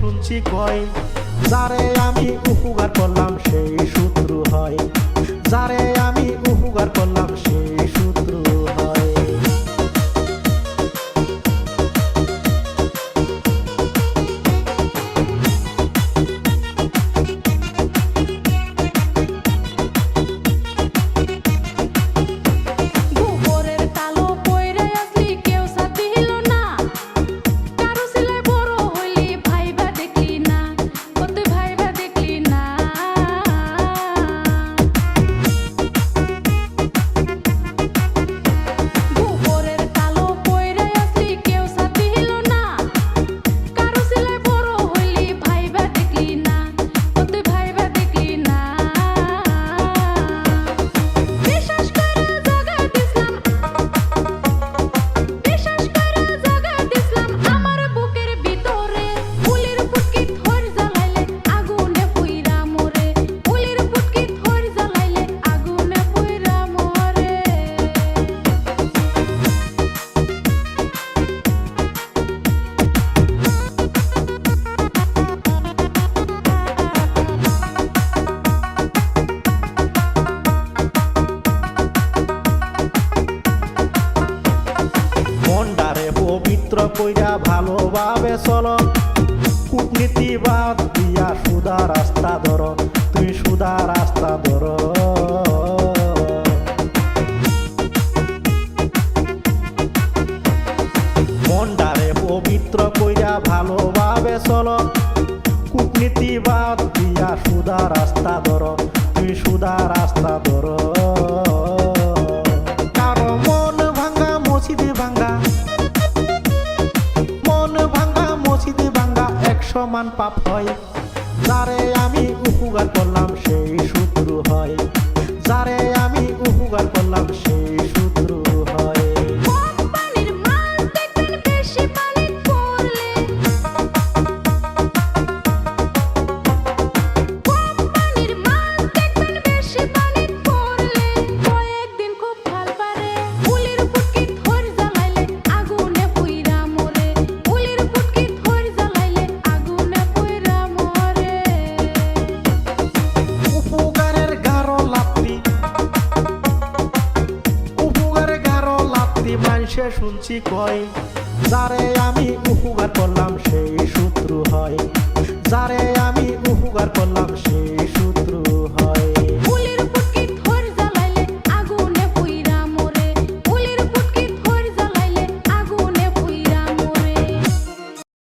শুনছি কয়। যারে আমি উপকার করলাম সেই কইরা ভালোভাবে চলো। কূটনীতি বাদ দিয়া সুদা রাস্তা ধরো, তুই সুদা রাস্তা ধর। মন্ডারে পবিত্র কইরা ভালোভাবে চলো। কূটনীতি বাদ দিয়া সুদা রাস্তা ধরো, তুই সুদা রাস্তা ধর। সমান পাপ হয়। তারে আমি উপকার সে শুনছি কয়, যারে আমি উপকার করলাম সেই শত্রু হয়। যারে আমি উপকার করলাম সেই